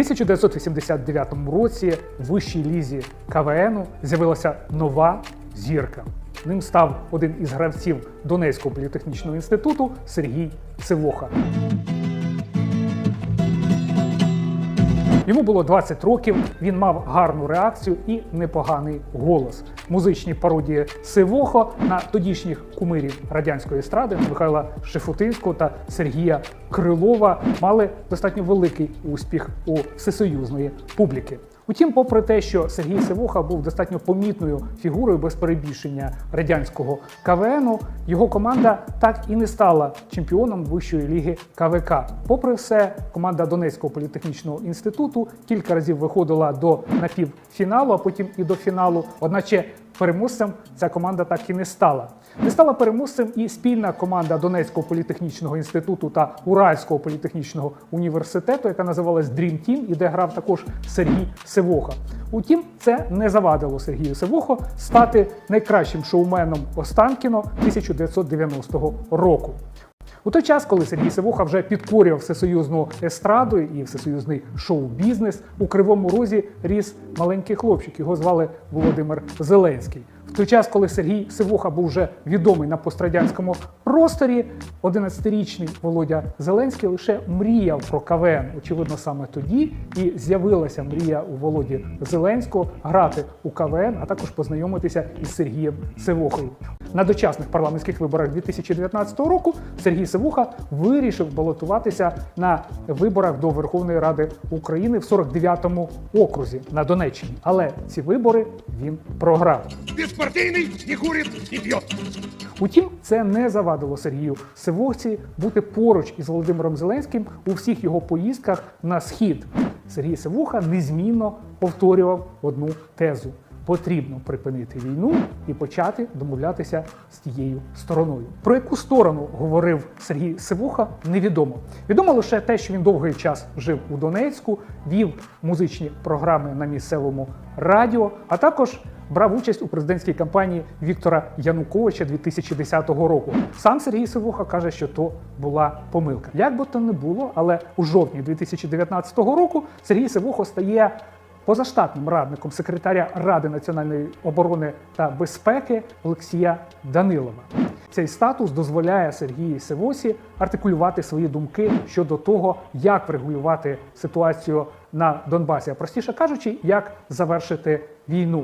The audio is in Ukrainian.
1989 році в вищій лізі КВН з'явилася нова зірка. Ним став один із гравців Донецького політехнічного інституту Сергій Сивоха. Йому було 20 років, він мав гарну реакцію і непоганий голос. Музичні пародії Сивохо на тодішніх кумирів радянської естради Михайла Шефутинського та Сергія Крилова мали достатньо великий успіх у всесоюзної публіки. Утім, попри те, що Сергій Сивуха був достатньо помітною фігурою без перебільшення радянського КВНу, його команда так і не стала чемпіоном вищої ліги КВК. Попри все, команда Донецького політехнічного інституту кілька разів виходила до напівфіналу, а потім і до фіналу. Одначе переможцем ця команда так і не стала. Не стала переможцем і спільна команда Донецького політехнічного інституту та Уральського політехнічного університету, яка називалась Dream Team, і де грав також Сергій Сивоха. Утім, це не завадило Сергію Сивохо стати найкращим шоуменом Останкіно 1990 року. У той час, коли Сергій Сивоха вже підкорював всесоюзну естраду і всесоюзний шоу-бізнес, у Кривому Розі ріс маленький хлопчик. Його звали Володимир Зеленський. В той час, коли Сергій Сивоха був вже відомий на пострадянському просторі, 11-річний Володя Зеленський лише мріяв про КВН. Очевидно, саме тоді і з'явилася мрія у Володі Зеленського грати у КВН, а також познайомитися із Сергієм Сивохою. На дочасних парламентських виборах 2019 року Сергій Сивуха вирішив балотуватися на виборах до Верховної Ради України в 49-му окрузі на Донеччині. Але ці вибори він програв. Беспартийный, не курит, не пьет. Утім, це не завадило Сергію Сивохці бути поруч із Володимиром Зеленським у всіх його поїздках на схід. Сергій Сивуха незмінно повторював одну тезу: потрібно припинити війну і почати домовлятися з тією стороною. Про яку сторону говорив Сергій Сивуха, невідомо. Відомо лише те, що він довгий час жив у Донецьку, вів музичні програми на місцевому радіо, а також брав участь у президентській кампанії Віктора Януковича 2010 року. Сам Сергій Сивуха каже, що то була помилка. Як би то не було, але у жовтні 2019 року Сергій Сивухо стає позаштатним радником секретаря Ради національної оборони та безпеки Олексія Данилова. Цей статус дозволяє Сергії Севосі артикулювати свої думки щодо того, як врегулювати ситуацію на Донбасі, а простіше кажучи, як завершити війну.